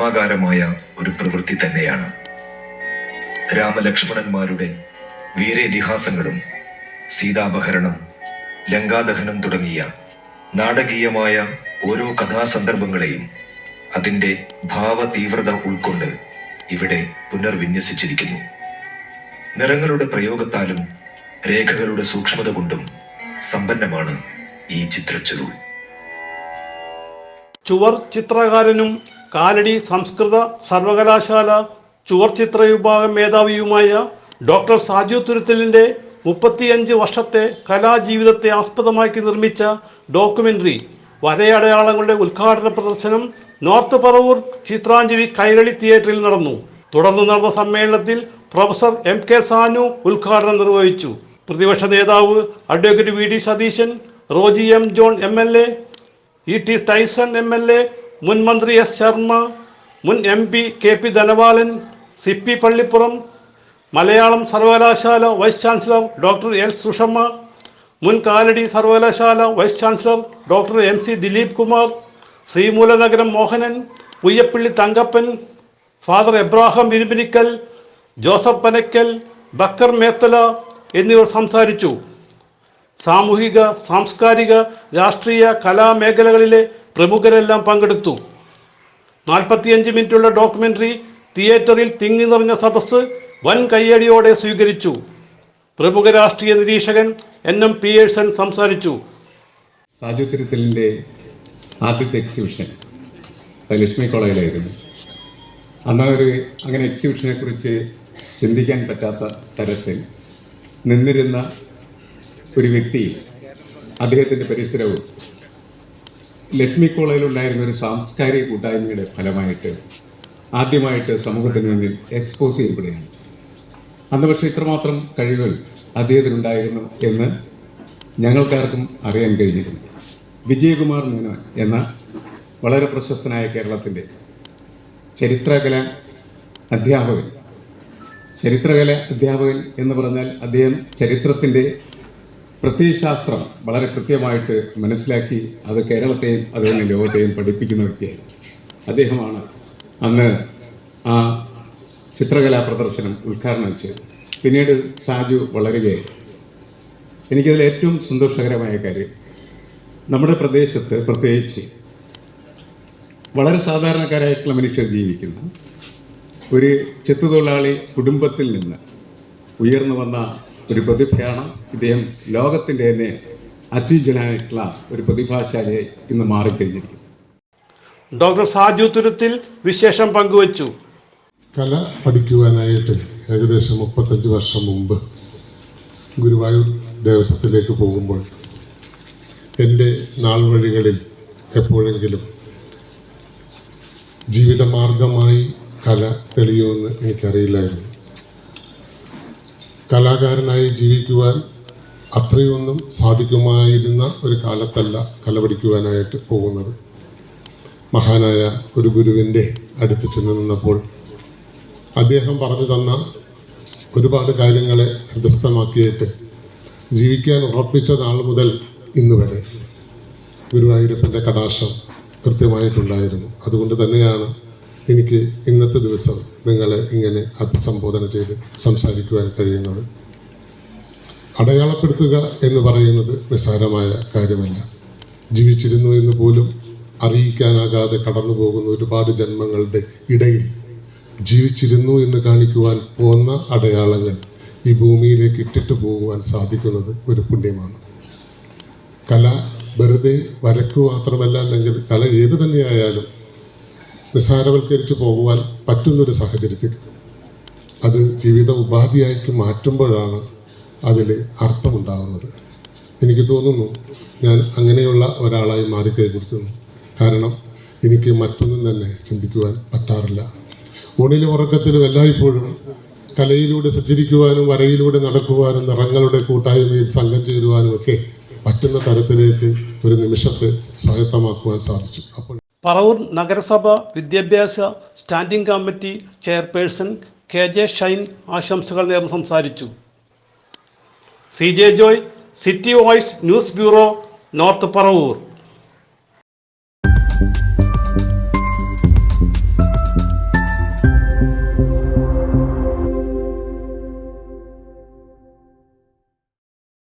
ഭീമാകാരമായ ഒരു പ്രവൃത്തി തന്നെയാണ്. രാമലക്ഷ്മണന്മാരുടെ വീരേതിഹാസങ്ങളും സീതാപഹരണം ലങ്കാദഹനം തുടങ്ങിയ നാടകീയമായ ഓരോ കഥാസന്ദർഭങ്ങളെയും അതിന്റെ ഭാവതീവ്രത ഉൾക്കൊണ്ട് ഇവിടെ പുനർവിന്യസിച്ചിരിക്കുന്നു. നിറങ്ങളുടെ പ്രയോഗത്താലും രേഖകളുടെ സൂക്ഷ്മത കൊണ്ടും സമ്പന്നമാണ് ഈ ചിത്രച്ചുരുൾ. ചുവർ ചിത്രകാരനും കാലടി സംസ്കൃത സർവകലാശാല ചുവർചിത്ര വിഭാഗം മേധാവിയുമായ ഡോക്ടർ സാജു തുരുത്തലിന്റെ മുപ്പത്തിയഞ്ച് വർഷത്തെ കലാജീവിതത്തെ ആസ്പദമാക്കി നിർമ്മിച്ച ഡോക്യുമെന്ററി വരയടയാളങ്ങളുടെ ഉദ്ഘാടന പ്രദർശനം നോർത്ത് പറവൂർ ചിത്രാഞ്ജലി കൈരളി തിയേറ്ററിൽ നടന്നു. തുടർന്ന് നടന്ന സമ്മേളനത്തിൽ പ്രൊഫസർ എം കെ സാനു ഉദ്ഘാടനം നിർവഹിച്ചു. പ്രതിപക്ഷ നേതാവ് advocate V D Satheesan Roji M John M L A E T Tyson M L A മുൻ മന്ത്രി എസ് ശർമ്മ മുൻ M P K P Dhanapalan C P Pallippuram Malayalam സർവകലാശാല vice chancellor doctor L Sushama മുൻ കാലടി സർവകലാശാല vice chancellor doctor M C Dileep Kumar Sreemoolanagaram Mohanan Puyyappilly Thankappan father Abraham Irupinikkal Joseph Panakkal Backer Methala എന്നിവർ സംസാരിച്ചു. സാമൂഹിക സാംസ്കാരിക രാഷ്ട്രീയ കലാമേഖലകളിലെ പ്രമുഖരെല്ലാം പങ്കെടുത്തു. നാൽപ്പത്തിയഞ്ച് മിനിറ്റുള്ള ഡോക്യുമെന്ററി തിയേറ്ററിൽ തിങ്ങി നിറഞ്ഞ സദസ്സ് വൻ കയ്യടിയോടെ സ്വീകരിച്ചു. പ്രമുഖ രാഷ്ട്രീയ നിരീക്ഷകൻ എൻ എം പിയേഴ്സൺ സംസാരിച്ചു. സാജു ആദ്യത്തെ എക്സിബിഷൻ ലക്ഷ്മി കോളേജിലായിരുന്നു. അന്ന് ഒരു അങ്ങനെ എക്സിബിഷനെ കുറിച്ച് ചിന്തിക്കാൻ പറ്റാത്ത തരത്തിൽ നിന്നിരുന്ന ഒരു വ്യക്തി അദ്ദേഹത്തിന്റെ പരിസരവും ലക്ഷ്മി കോളേജിലുണ്ടായിരുന്ന ഒരു സാംസ്കാരിക കൂട്ടായ്മയുടെ ഫലമായിട്ട് ആദ്യമായിട്ട് സമൂഹത്തിന് മുന്നിൽ എക്സ്പോസ് ചെയ്യപ്പെടുകയാണ്. അന്ന് പക്ഷേ ഇത്രമാത്രം കഴിവുകൾ അദ്ദേഹത്തിനുണ്ടായിരുന്നു എന്ന് ഞങ്ങൾക്കാർക്കും അറിയാൻ കഴിഞ്ഞിരുന്നു വിജയകുമാർ മേനോൻ എന്ന വളരെ പ്രശസ്തനായ കേരളത്തിന്റെ ചരിത്രകല അധ്യാപകൻ. ചരിത്രകല അധ്യാപകൻ എന്ന് പറഞ്ഞാൽ അദ്ദേഹം ചരിത്രത്തിന്റെ പ്രത്യയശാസ്ത്രം വളരെ കൃത്യമായിട്ട് മനസ്സിലാക്കി അത് കേരളത്തെയും അതുപോലെ ലോകത്തെയും പഠിപ്പിക്കുന്ന വ്യക്തിയായിരുന്നു. അദ്ദേഹമാണ് അന്ന് ആ ചിത്രകലാ പ്രദർശനം ഉദ്ഘാടനം ചെയ്തത്. പിന്നീട് സാജു വളരുകയായി. എനിക്കതിൽ ഏറ്റവും സന്തോഷകരമായ കാര്യം നമ്മുടെ പ്രദേശത്ത് പ്രത്യേകിച്ച് വളരെ സാധാരണക്കാരായിട്ടുള്ള മനുഷ്യർ ജീവിക്കുന്ന ഒരു ചെത്തുതൊഴിലാളി കുടുംബത്തിൽ നിന്ന് ഉയർന്നു വന്ന ഒരു പ്രതിഭയാണ്. ഇദ്ദേഹം ലോകത്തിന്റെ തന്നെ അത്യുജനായിട്ടുള്ള ഒരു പ്രതിഭാശാലിയായി ഇന്ന് മാറിക്കഴിഞ്ഞിരിക്കുന്നു. ഡോക്ടർ സാജു തുരുത്തിൽ വിശേഷം പങ്കുവച്ചു. കല പഠിക്കുവാനായിട്ട് ഏകദേശം മുപ്പത്തഞ്ച് വർഷം മുമ്പ് ഗുരുവായൂർ ദേവസ്വത്തിലേക്ക് പോകുമ്പോൾ എന്റെ നാൾ വഴികളിൽ എപ്പോഴെങ്കിലും ജീവിതമാർഗമായി കല തെളിയുമെന്ന് എനിക്കറിയില്ലായിരുന്നു. കലാകാരനായി ജീവിക്കുവാൻ അത്രയൊന്നും സാധിക്കുമായിരുന്ന ഒരു കാലത്തല്ല കല പഠിക്കുവാനായിട്ട് പോകുന്നത്. മഹാനായ ഒരു ഗുരുവിന്റെ അടുത്ത് ചെന്ന് നിന്നപ്പോൾ അദ്ദേഹം പറഞ്ഞു തന്ന ഒരുപാട് കാര്യങ്ങളെ ഹൃദസ്ഥമാക്കിയിട്ട് ജീവിക്കാൻ ഉറപ്പിച്ച നാൾ മുതൽ ഇന്ന് വരെ ഗുരുവായൂരപ്പന്റെ കടാശം കൃത്യമായിട്ടുണ്ടായിരുന്നു. അതുകൊണ്ട് തന്നെയാണ് എനിക്ക് ഇന്നത്തെ ദിവസം നിങ്ങളെ ഇങ്ങനെ അഭിസംബോധന ചെയ്ത് സംസാരിക്കുവാൻ കഴിയുന്നത്. അടയാളപ്പെടുത്തുക എന്ന് പറയുന്നത് നിസ്സാരമായ കാര്യമല്ല. ജീവിച്ചിരുന്നു എന്ന് പോലും അറിയിക്കാനാകാതെ കടന്നു പോകുന്ന ഒരുപാട് ജന്മങ്ങളുടെ ഇടയിൽ ജീവിച്ചിരുന്നു എന്ന് കാണിക്കുവാൻ പോന്ന അടയാളങ്ങൾ ഈ ഭൂമിയിലേക്ക് ഇട്ടിട്ട് പോകുവാൻ സാധിക്കുന്നത് ഒരു പുണ്യമാണ്. കല വെറുതെ വരക്കു മാത്രമല്ല അല്ലെങ്കിൽ കല ഏത് തന്നെയായാലും നിസ്സാരവൽക്കരിച്ച് പോകുവാൻ പറ്റുന്നൊരു സാഹചര്യത്തിൽ അത് ജീവിത ഉപാധിയാക്കി മാറ്റുമ്പോഴാണ് അതിൽ അർത്ഥമുണ്ടാകുന്നത് എനിക്ക് തോന്നുന്നു ഞാൻ അങ്ങനെയുള്ള ഒരാളായി മാറിക്കഴിഞ്ഞിരിക്കുന്നു. കാരണം എനിക്ക് മറ്റൊന്നും തന്നെ ചിന്തിക്കുവാൻ പറ്റാറില്ല. ഊണിലും ഉറക്കത്തിലും എല്ലായ്പ്പോഴും കലയിലൂടെ സഞ്ചരിക്കുവാനും വരയിലൂടെ നടക്കുവാനും നിറങ്ങളുടെ കൂട്ടായ്മയിൽ സംഘം ചേരുവാനും ഒക്കെ പറ്റുന്ന തരത്തിലേക്ക് ഒരു നിമിഷത്തെ സ്വായത്തമാക്കുവാൻ സാധിച്ചു. അപ്പോൾ പറവൂർ നഗരസഭ വിദ്യാഭ്യാസ standing committee chairperson K J Shine ആശംസകൾ നേർന്ന് സംസാരിച്ചു. C J Joy city voice news bureau north Paravur.